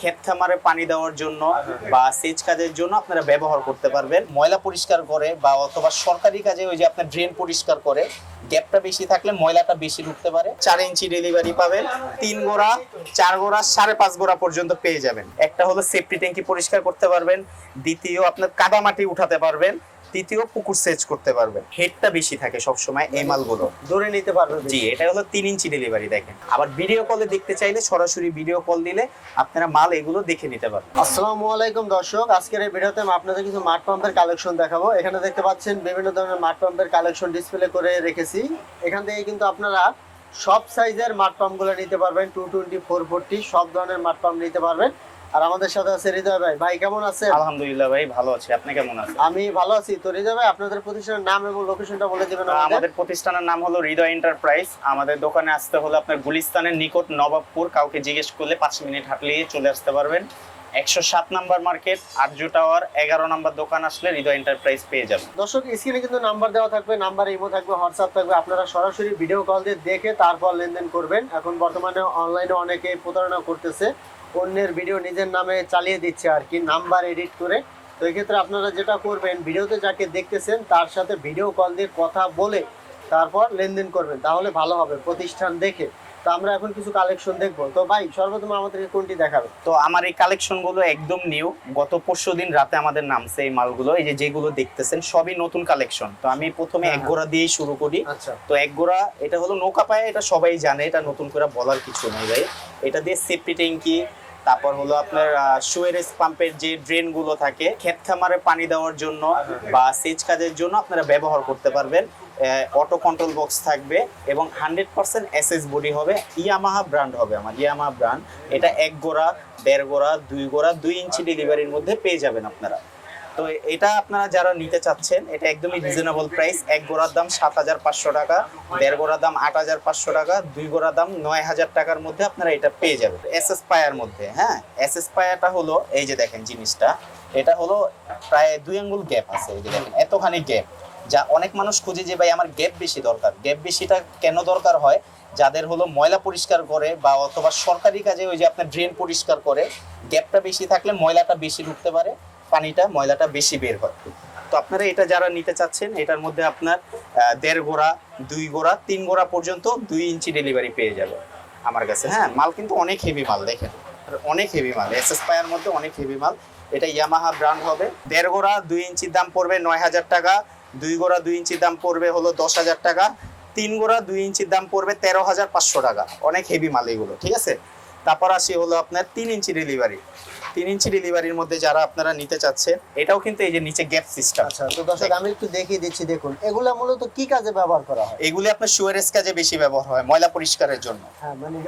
ক্ষেত খামারে পানি দেওয়ার জন্য বা সেচ কাজের জন্য আপনারা ব্যবহার করতে পারবেন। ময়লা পরিষ্কার করে বা অথবা সরকারি কাজে ওই যে আপনার ড্রেন পরিষ্কার করে গ্যাপটা বেশি থাকলে ময়লাটা বেশি ঢুকতে পারে। চার ইঞ্চি ডেলিভারি পাবেন তিন গোড়া চার গোড়া সাড়ে পাঁচ গোড়া পর্যন্ত পেয়ে যাবেন। একটা হলো সেফটি ট্যাঙ্কি পরিষ্কার করতে পারবেন দ্বিতীয় আপনার কাদামাটি উঠাতে পারবেন তৃতীয় পুকুর সেচ করতে পারবেন। হেডটা বেশি থাকে সবসময় এই মালগুলো ধরে নিতে পারবে জি এটা হলো তিন ইঞ্চি ডেলিভারি দেখেন। আবার ভিডিও কলে দেখতে চাইলে সরাসরি ভিডিও কল দিলে আপনারা মাল এগুলো দেখে নিতে পারবেন। আসসালামু আলাইকুম দর্শক আজকের এই ভিডিওতে আমি আপনাদের কিছু মাঠ পাম্পের কালেকশন দেখাবো। এখানে দেখতে পাচ্ছেন বিভিন্ন ধরনের মাঠ পাম্পের কালেকশন ডিসপ্লে করে রেখেছি। এখান থেকে কিন্তু আপনারা সব সাইজের মাঠ পাম্পগুলো নিতে পারবেন। টু টোয়েন্টি ফোর ফোরটি সব ধরনের মাঠ পাম্প নিতে পারবেন। আর আমাদের সাথে আছে হৃদয় ভাই। ভাই কেমন আছেন? আলহামদুলিল্লাহ ভাই ভালো আছি। আপনি কেমন আছেন? আমি ভালো আছি। তো হৃদয় ভাই আপনাদের প্রতিষ্ঠানের নাম এবং লোকেশনটা বলে দেবেন আমাদের। আমাদের প্রতিষ্ঠানের নাম হলো হৃদয় এন্টারপ্রাইজ আমাদের দোকানে আসতে হলে আপনার গুলিস্তানের নিকট নবাবপুর কাউকে জিজ্ঞেস করলে পাঁচ মিনিট হাঁটলেই চলে আসতে পারবেন। একশো সাত নাম্বার মার্কেট আরজু টাওয়ার এগারো নাম্বার দোকান আসলে হৃদয় এন্টারপ্রাইজ পেয়ে যাবেন। দর্শক স্ক্রিনে কিন্তু নাম্বার দেওয়া থাকবে নাম্বার ইমো থাকবে হোয়াটসঅ্যাপ থাকবে। আপনারা সরাসরি ভিডিও কল দিয়ে দেখে তারপর লেনদেন করবেন। এখন বর্তমানে অনলাইনে অনেকে প্রতারণা করতেছে। অন্যের ভিডিও নিজের নামে চালিয়ে দিচ্ছে আর কি নাম্বার এডিট করে। তো এক্ষেত্রে আপনারা যেটা করবেন ভিডিওতে যাকে দেখতেছেন তার সাথে ভিডিও কল দিয়ে কথা বলে তারপর লেনদেন করবেন তাহলে ভালো হবে প্রতিষ্ঠান দেখে। তো আমরা এখন কিছু কালেকশন দেখব। তো ভাই সর্বপ্রথম আমাদেরকে কোনটি দেখাবে? তো আমার এই কালেকশনগুলো একদম নিউ গত পরশু দিন রাতে আমাদের নামছে এই মালগুলো এই যে যেগুলো দেখতেছেন সবই নতুন কালেকশন তো আমি প্রথমে এক হ্যাঁ। গোড়া দিয়েই শুরু করি। আচ্ছা। তো এক গোড়া এটা হলো নৌকা পায়ে এটা সবাই জানে এটা নতুন করে বলার কিছু নেই ভাই। এটা দিয়ে সেফটি ট্যাঙ্কি তারপর হলো আপনার সুয়ারেজ পাম্পের যে ড্রেনগুলো থাকে ক্ষেত খামারে পানি দেওয়ার জন্য বা সেচ কাজের জন্য আপনারা ব্যবহার করতে পারবেন। অটো কন্ট্রোল বক্স থাকবে এবং হান্ড্রেড পার্সেন্ট এসএস বডি হবে। ইয়ামাহা ব্র্যান্ড হবে আমার, ইয়ামাহা ব্র্যান্ড এটা এক গোড়া, দেড় গোড়া, দুই গোড়া, দুই ইঞ্চি ডেলিভারির মধ্যে পেয়ে যাবেন আপনারা। তো এটা আপনারা যারা নিতে চাচ্ছেন, এটা একদমই রিজনেবল প্রাইস এক গোড়ার দাম সাত হাজার পাঁচশো টাকা, দেড় গোড়ার দাম আট হাজার পাঁচশো টাকা, দুই গোড়ার দাম নয় হাজার টাকার মধ্যে আপনারা এটা পেয়ে যাবেন। এস এস পায়ার মধ্যে হ্যাঁ? এস এস পায়াটা হলো, এই যে দেখেন জিনিসটা, এটা হলো প্রায় দুই আঙ্গুল গ্যাপ আছে, এই যে দেখেন, এতখানি গ্যাপ যা অনেক মানুষ খুঁজে যে, ভাই, আমার গ্যাপ বেশি দরকার। গ্যাপ বেশিটা কেন দরকার হয়? যাদের হলো ময়লা পরিষ্কার করে বা অথবা সরকারি কাজে ওই যে আপনার ড্রেন পরিষ্কার করে গ্যাপটা বেশি থাকলে ময়লাটা বেশি ঢুকতে পারে। পানিটা, ময়লাটা বেশি বের হয়। তো আপনারা এটা যারা নিতে চাচ্ছেন, এটার মধ্যে আপনার দেড় গোড়া, দুই গোড়া, তিন গোড়া পর্যন্ত দুই ইঞ্চি ডেলিভারি পেয়ে যাবে আমার কাছে। হ্যাঁ মাল কিন্তু অনেক হেভি মাল, দেখেন। অনেক হেভি মাল এস এস পায়ের মধ্যে অনেক হেভি মাল। এটা ইয়ামাহা ব্র্যান্ড হবে। দেড় গোড়া, দুই ইঞ্চির দাম পড়বে নয় হাজার টাকা। দুই গোড়া, দুই ইঞ্চির দাম পড়বে হলো দশ হাজার টাকা। তিন গোড়া, দুই ইঞ্চির দাম পড়বে তেরো হাজার পাঁচশো টাকা। অনেক হেভি মাল এগুলো, ঠিক আছে? তারপর আসি হলো আপনার তিন ইঞ্চি ডেলিভারি তিন ইঞ্চি ডেলিভারির মধ্যে যারা আপনারা নিতে চাচ্ছেন এটাও কিন্তু এই যে নিচে গ্যাপ সিস্টেম আচ্ছা তো দর্শক আমি একটু দেখিয়ে দিচ্ছি দেখুন এগুলা মূলত কি কাজে ব্যবহার করা হয়? এগুলি আপনার সুয়ারেজ কাজে বেশি ব্যবহার হয় ময়লা পরিষ্কারের জন্য। হ্যাঁ মানে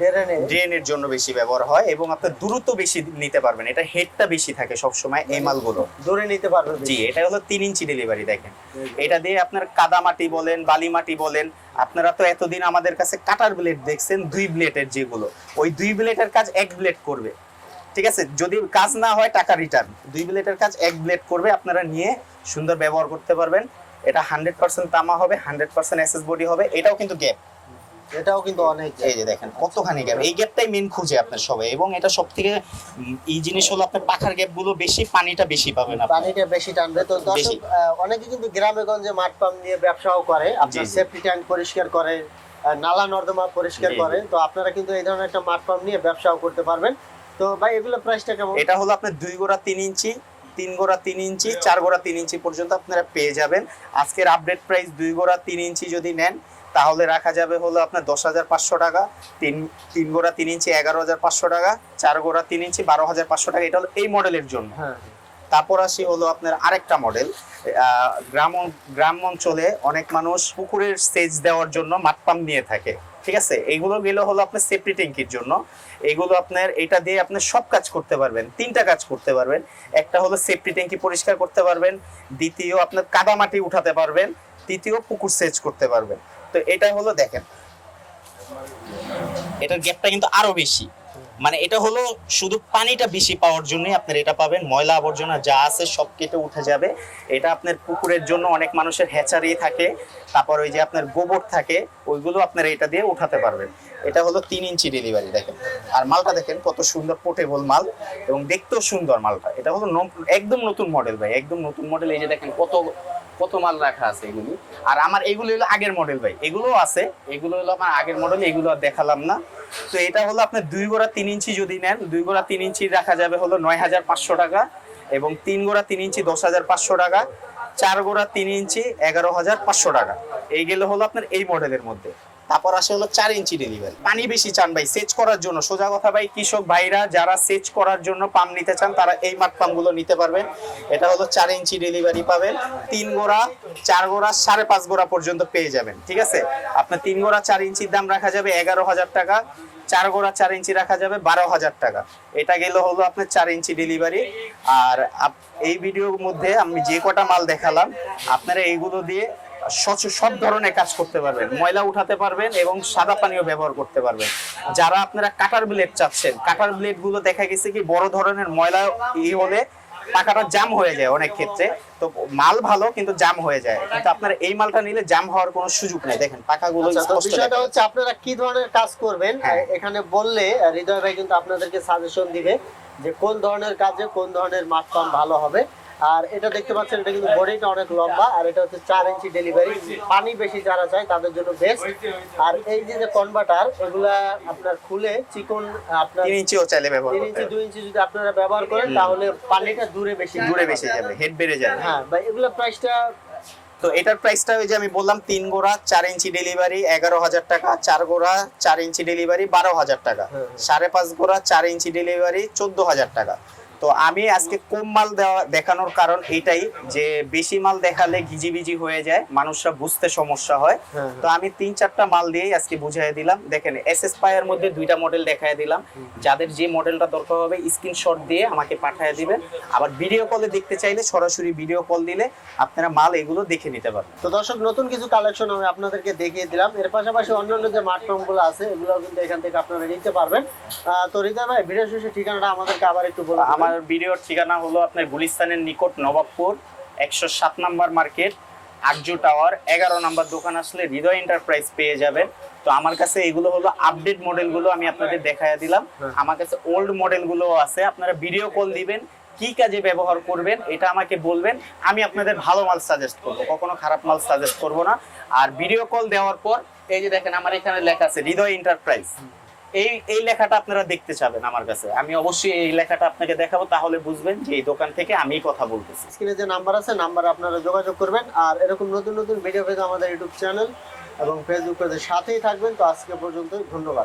ড্রেনে ড্রেনের জন্য বেশি ব্যবহার হয় এবং আপনার দ্রুত বেশি নিতে পারবেন এটা হেডটা বেশি থাকে সবসময় এই মালগুলো ধরে নিতে পারবেন জি এটা হলো তিন ইঞ্চি ডেলিভারি দেখেন। এটা দিয়ে আপনার কাদা মাটি বলেন বালি মাটি বলেন আপনারা তো এতদিন আমাদের কাছে কাটার ব্লেড দেখছেন দুই ব্লেডের যেগুলো। ওই দুই ব্লেডের কাজ এক ব্লেড করবে। ঠিক আছে? যদি কাজ না হয় টাকা রিটার্ন দুই ব্লেডের কাজ এক ব্লেড করবে আপনারা নিয়ে সুন্দর ব্যবহার করতে পারবেন। এটা হান্ড্রেড পার্সেন্ট তামা হবে হান্ড্রেড পার্সেন্ট এসএস বডি হবে এটাও কিন্তু গ্যাপ এটাও কিন্তু অনেক এই যে দেখেন কতখানি গ্যাপ এই গ্যাপটাই মেন খুঁজে আপনার সবাই এবং এটা সব থেকে এই জিনিস হলো আপনার পাখার গ্যাপগুলো বেশি পানিটা বেশি পাবেন পানিটা বেশি টানবে। তো দর্শক অনেকে কিন্তু গ্রামে গঞ্জে মাঠ পাম্প নিয়ে ব্যবসাও করে আপনার সেফটি ট্যাঙ্ক পরিষ্কার করে নালা নর্দমা পরিষ্কার। করে। তো আপনারা কিন্তু এই ধরনের একটা মাঠ পাম্প নিয়ে ব্যবসাও করতে পারবেন। তো ভাই এগুলো প্রাইসটা কেমন? এটা হলো আপনার দুই গোড়া তিন ইঞ্চি তিন গোড়া তিন ইঞ্চি চার গোড়া তিন ইঞ্চি পর্যন্ত আপনারা পেয়ে যাবেন। আজকের আপডেট প্রাইস দুই গোড়া তিন ইঞ্চি যদি নেন তাহলে রাখা যাবে হলো আপনার দশ হাজার পাঁচশো টাকা তিন তিন গোড়া তিন ইঞ্চি এগারো হাজার পাঁচশো টাকা চার গোড়া তিন ইঞ্চি বারো হাজার পাঁচশো টাকা। এটা হলো এই মডেলের জন্য। হ্যাঁ তারপর আসি হলো আপনার আরেকটা মডেল গ্রাম গ্রাম অঞ্চলে অনেক মানুষ পুকুরের সেচ দেওয়ার জন্য মাঠ নিয়ে থাকে। ঠিক আছে? এইগুলো গেলে হলো আপনার সেফটি ট্যাঙ্কির জন্য। এগুলো আপনার এটা দিয়ে আপনি সব কাজ করতে পারবেন, তিনটা কাজ করতে পারবেন। একটা হলো সেফটি ট্যাঙ্কি পরিষ্কার করতে পারবেন, দ্বিতীয় আপনার কাদা মাটি উঠাতে পারবেন, তৃতীয় পুকুর সেচ করতে পারবেন। তো এটাই হলো দেখেন। এটার গ্যাপটা কিন্তু আরও বেশি। মানে এটা হলো শুধু পানিটা বেশি পাওয়ার জন্যই আপনার এটা পাবেন, ময়লা আবর্জনা যা আছে সব কেটে উঠে যাবে। এটা আপনার পুকুরের জন্য অনেক মানুষের হ্যাচারি থাকে, তারপর ওই যে আপনার গোবর থাকে, ওইগুলো আপনার এটা দিয়ে উঠাতে পারবেন। এটা হলো তিন ইঞ্চি ডেলিভারি দেখেন। আর মালটা দেখেন, কত সুন্দর পোর্টেবল মাল এবং দেখতেও সুন্দর মালটা। এটা হলো একদম নতুন মডেল ভাই, একদম নতুন মডেল এই যে দেখেন কত কত মাল রাখা আছে এগুলি। আর আমার এগুলো হলো আগের মডেল ভাই। এগুলোও আছে। এগুলো হলো আমার আগের মডেল এগুলো আর দেখালাম না। তো এটা হলো আপনার দুই গোড়া তিন ইঞ্চি যদি নেন, দুই গোড়া তিন ইঞ্চি রাখা যাবে হলো নয় হাজার পাঁচশো টাকা এবং তিন গোড়া তিন ইঞ্চি দশ হাজার পাঁচশো টাকা, চার গোড়া তিন ইঞ্চি এগারো হাজার পাঁচশো টাকা। এই গেলে হলো আপনার এই মডেলের মধ্যে। তারপর আসে হলো চার ইঞ্চি ডেলিভারি পানি বেশি চান ভাই সেচ করার জন্য। সোজা কথা ভাই, কৃষক ভাইরা যারা সেচ করার জন্য পাম্প নিতে চান, তারা এই মাঠ পাম্পগুলো নিতে পারবেন। এটা হলো চার ইঞ্চি ডেলিভারি পাবেন। তিন গোড়া, চার গোড়া, সাড়ে পাঁচ গোড়া পর্যন্ত পেয়ে যাবেন, ঠিক আছে? আপনার তিন গোড়া, চার ইঞ্চির দাম রাখা যাবে এগারো হাজার টাকা। চার গোড়া, চার ইঞ্চি রাখা যাবে বারো হাজার টাকা। এটা গেল হলো আপনার চার ইঞ্চি ডেলিভারি আর এই ভিডিওর মধ্যে আমি যে কটা মাল দেখালাম, আপনারা এইগুলো দিয়ে সব ধরনের কাজ করতে পারবেন। ময়লা উঠাতে পারবেন এবং সাদা পানিও ব্যবহার করতে পারবেন। যারা আপনারা কাটার ব্লেড চাচ্ছেন কাটার ব্লেডগুলো দেখা গেছে কি বড় ধরনের ময়লা ই হলে পাকাটা জাম হয়ে যায় অনেক ক্ষেত্রে। তো মাল ভালো কিন্তু জাম হয়ে যায়। কিন্তু আপনার এই মালটা নিলে জাম হওয়ার কোনো সুযোগ নেই। দেখেন পাকাগুলো আচ্ছা, বিষয়টা হচ্ছে আপনারা কি ধরনের কাজ করবেন? হ্যাঁ। এখানে বললে হৃদয় ভাই কিন্তু আপনাদেরকে সাজেশন দিবে যে কোন ধরনের কাজে কোন ধরনের মাঠ ভালো হবে। আর এটা দেখতে পাচ্ছেন এটা কিন্তু বডিটা অনেক লম্বা আর এটা হচ্ছে চার ইঞ্চি ডেলিভারি পানি বেশি যারা চায় তাদের জন্য বেস্ট আর এই যে যে কনভার্টার এগুলা আপনার খুলে চিকন আপনার তিন ইঞ্চিও চাইলে ব্যবহার তিন ইঞ্চি দুই ইঞ্চি যদি আপনারা ব্যবহার করেন তাহলে পানিটা দূরে বেশি দূরে বেশি যাবে হেড বেড়ে যাবে। হ্যাঁ ভাই এগুলা প্রাইসটা তো এটার প্রাইসটা ওই যে আমি বললাম তিন গোড়া চার ইঞ্চি ডেলিভারি এগারো হাজার টাকা চার গোড়া চার ইঞ্চি ডেলিভারি বারো হাজার টাকা। হ্যাঁ। সাড়ে পাঁচ গোড়া চার ইঞ্চি ডেলিভারি চোদ্দ হাজার টাকা। তো আমি আজকে কম মাল দেখানোর কারণ এইটাই যে বেশি মাল দেখালে ঘিজিবিজি হয়ে যায় মানুষরা বুঝতে সমস্যা হয়। হ্যাঁ, তো আমি তিন চারটা মাল দিয়েই আজকে বুঝিয়ে দিলাম। দেখেন এস এস পায়ের মধ্যে দুইটা মডেল দেখায় দিলাম। যাদের যে মডেলটা দরকার হবে স্ক্রিনশট দিয়ে আমাকে পাঠিয়ে দিবেন। আবার ভিডিও কলে দেখতে চাইলে সরাসরি ভিডিও কল দিলে আপনারা মাল এগুলো দেখে নিতে পারবেন। তো দর্শক নতুন কিছু কালেকশন আমি আপনাদেরকে দেখিয়ে দিলাম। এর পাশাপাশি অন্যান্য যে মাঠফর্মগুলো আছে এগুলো কিন্তু এখান থেকে আপনারা নিতে পারবেন। তো হৃদয় ভাই ভিডিও শেষে ঠিকানাটা আমাদেরকে আবার একটু বলে দিবেন। আমার ভিডিওর ঠিকানা হলো আপনার গুলিস্তানের নিকট নবাবপুর একশো সাত নাম্বার মার্কেট আকজু টাওয়ার এগারো নাম্বার দোকান আসলে হৃদয় এন্টারপ্রাইজ পেয়ে যাবেন। তো আমার কাছে এগুলো হলো আপডেট মডেলগুলো আমি আপনাদের দেখায় দিলাম। হ্যাঁ। আমার কাছে ওল্ড মডেলগুলো আছে। আপনারা ভিডিও কল দিবেন কি কাজে ব্যবহার করবেন এটা আমাকে বলবেন। আমি আপনাদের ভালো মাল সাজেস্ট করব কখনো খারাপ মাল সাজেস্ট করব না। আর ভিডিও কল দেওয়ার পর এই যে দেখেন আমার এখানে লেখা আছে হৃদয় এন্টারপ্রাইজ। এই এই লেখাটা আপনারা দেখতে চাবেন আমার কাছে। আমি অবশ্যই এই লেখাটা আপনাকে দেখাবো, তাহলে বুঝবেন যে এই দোকান থেকে আমি কথা বলতেছি। স্ক্রিনে যে নাম্বার আছে, নাম্বার আপনারা যোগাযোগ করবেন। আর এরকম নতুন নতুন ভিডিও পেতে আমাদের ইউটিউব চ্যানেল এবং ফেসবুক পেজের সাথেই থাকবেন। তো আজকে পর্যন্ত ধন্যবাদ।